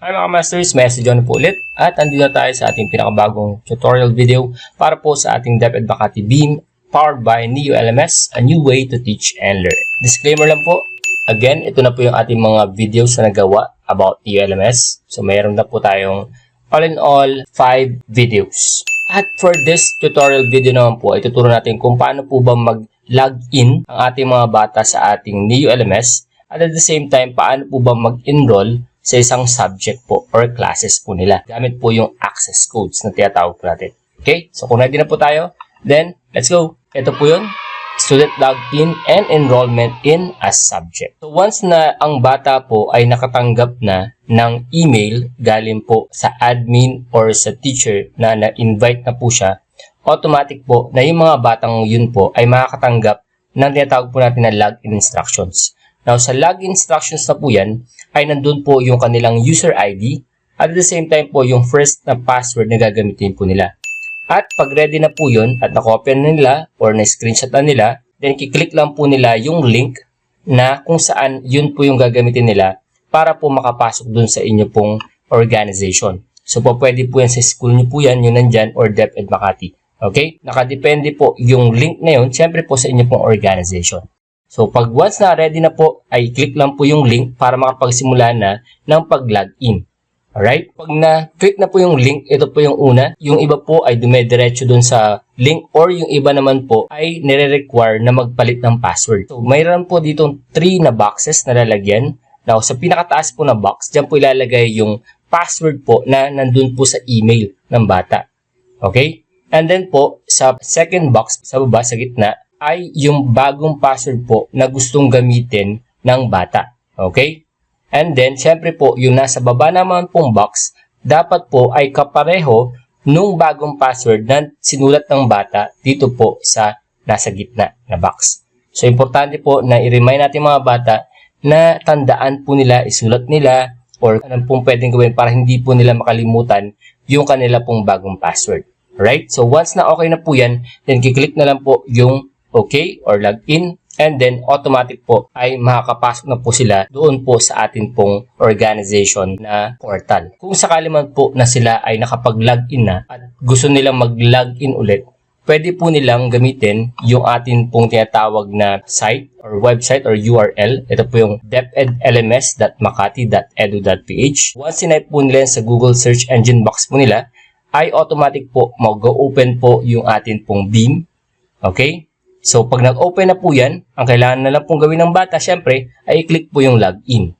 Hi mga masters, message on po ulit at andito na tayo sa ating pinakabagong tutorial video para po sa ating DepEd Makati Beam powered by Neo LMS, a new way to teach and learn. Disclaimer lang po, again, ito na po yung ating mga videos na nagawa about Neo LMS. So mayroon na po tayong all in all 5 videos. At for this tutorial video naman po, ituturo natin kung paano po ba mag-login ang ating mga bata sa ating Neo LMS at at the same time, paano po ba mag-enroll sa isang subject po or classes po nila. Gamit po yung access codes na tinatawag po natin. Okay? So kung ready na po tayo, then let's go. Ito po yun. Student login and enrollment in a subject. So once na ang bata po ay nakatanggap na ng email galing po sa admin or sa teacher na na-invite na po siya, automatic po na yung mga batang yun po ay makakatanggap ng tinatawag po natin na login instructions. Now, sa login instructions na po yan, ay nandun po yung kanilang user ID at at the same time po yung first na password na gagamitin po nila. At pag ready na po yun at nakopya na nila or na-screenshot na nila, then kiklik lang po nila yung link na kung saan yun po yung gagamitin nila para po makapasok dun sa inyo pong organization. So po pwede po yan sa school nyo po yan, yun nandyan, or DepEd Makati. Okay? Nakadepende po yung link na yun, syempre po sa inyo pong organization. So, pag once na ready na po, ay click lang po yung link para makapagsimula na ng pag-login. Alright? Pag na-click na po yung link, ito po yung una. Yung iba po ay dumediretso dun sa link or yung iba naman po ay nire-require na magpalit ng password. So, mayroon po dito 3 na boxes na lalagyan. Now, sa pinakataas po na box, dyan po ilalagay yung password po na nandun po sa email ng bata. Okay? And then po, sa second box, sa baba, sa gitna, ay yung bagong password po na gustong gamitin ng bata. Okay? And then, syempre po, yung nasa baba naman pong box, dapat po ay kapareho nung bagong password na sinulat ng bata dito po sa nasa gitna na box. So, importante po na i-remind natin mga bata na tandaan po nila, isulat nila, or anong pong pwedeng gawin para hindi po nila makalimutan yung kanila pong bagong password. Alright? So, once na okay na po yan, then kiklik na lang po yung okay or login and then automatic po ay makakapasok na po sila doon po sa atin pong organization na portal. Kung sakali man po na sila ay nakapag-login na at gusto nilang mag-login ulit, pwede po nilang gamitin yung atin pong tinatawag na site or website or URL. Ito po yung depedlms.makati.edu.ph. Once sinype po nila sa Google search engine box po nila, ay automatic po mag-open po yung atin pong beam. Okay? So, pag nag-open na po yan, ang kailangan na lang pong gawin ng bata, syempre, ay i-click po yung login.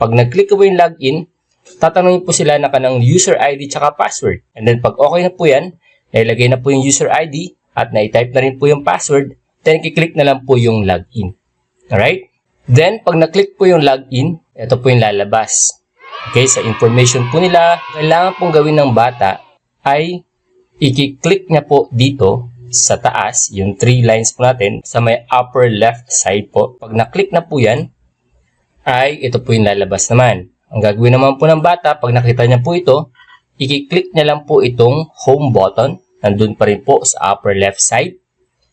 Pag nag-click po yung login, tatanungin po sila na kanang user ID tsaka password. And then, pag okay na po yan, nailagay na po yung user ID at na-type na rin po yung password, then i-click na lang po yung login. Alright? Then, pag na-click po yung login, ito po yung lalabas. Okay, sa information po nila, kailangan pong gawin ng bata ay i-click niya po dito sa taas, yung three lines po natin, sa may upper left side po. Pag na-click na po yan, ay ito po yung lalabas naman. Ang gagawin naman po ng bata, pag nakita niya po ito, i-click niya lang po itong home button. Nandun pa rin po sa upper left side.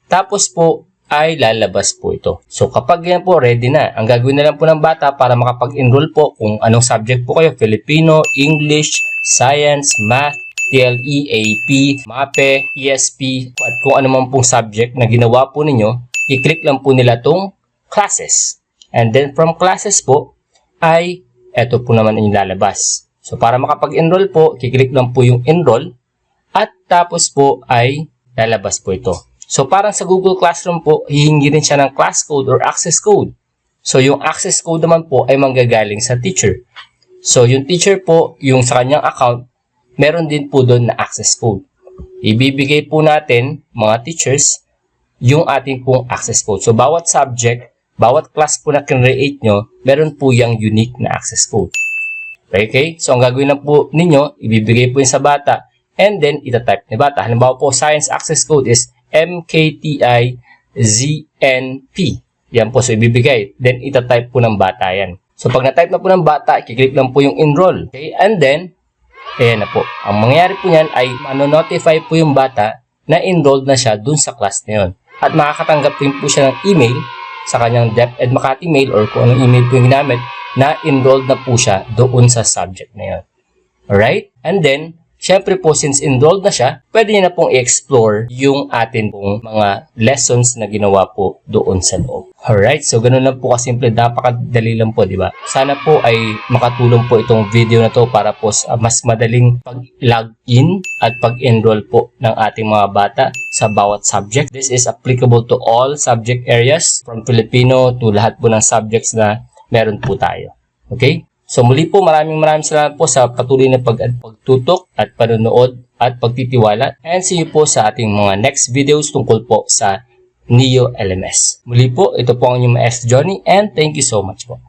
Tapos po, ay lalabas po ito. So kapag yan po ready na, ang gagawin na lang po ng bata para makapag-enroll po kung anong subject po kayo, Filipino, English, Science, Math, TLE, AP, MAPE, ESP, at kung ano man pong subject na ginawa po ninyo, i-click lang po nila tong classes. And then from classes po, ay eto po naman yung lalabas. So para makapag-enroll po, kiklik lang po yung enroll at tapos po ay lalabas po ito. So parang sa Google Classroom po, hihingi rin siya ng class code or access code. So yung access code naman po ay manggagaling sa teacher. So yung teacher po, yung sa kanyang account, meron din po doon na access code. Ibibigay po natin, mga teachers, yung ating pong access code. So, bawat subject, bawat class po na kinreate nyo, meron po yung unique na access code. Okay? So, ang gagawin lang po ninyo, ibibigay po yun sa bata, and then, itatype ni bata. Halimbawa po, science access code is MKTIZNP. Yan po, so ibibigay. Then, itatype po ng bata yan. So, pag na-type na po ng bata, kiklik lang po yung enroll. Okay? And then, Ayan na po. Ang mangyayari po niyan ay mano-notify po yung bata na enrolled na siya dun sa class na yun. At makakatanggap din po siya ng email sa kanyang DepEd Makati mail or kung anong email po yung ginamit na enrolled na po siya doon sa subject na yun. Alright? And then, syempre po, since enrolled na siya, pwede niya na pong i-explore yung atin pong mga lessons na ginawa po doon sa loob. Alright? So, ganun lang po kasimple. Napakadali lang po, di ba? Sana po ay makatulong po itong video na to para po mas madaling pag-log in at pag-enroll po ng ating mga bata sa bawat subject. This is applicable to all subject areas from Filipino to lahat po ng subjects na meron po tayo. Okay? So muli po maraming maraming salamat po sa patuloy na pag pagtutok at panonood at pagtitiwala and see you po sa ating mga next videos tungkol po sa Neo LMS. Muli po, ito po ang inyong Maestro Johnny and thank you so much po.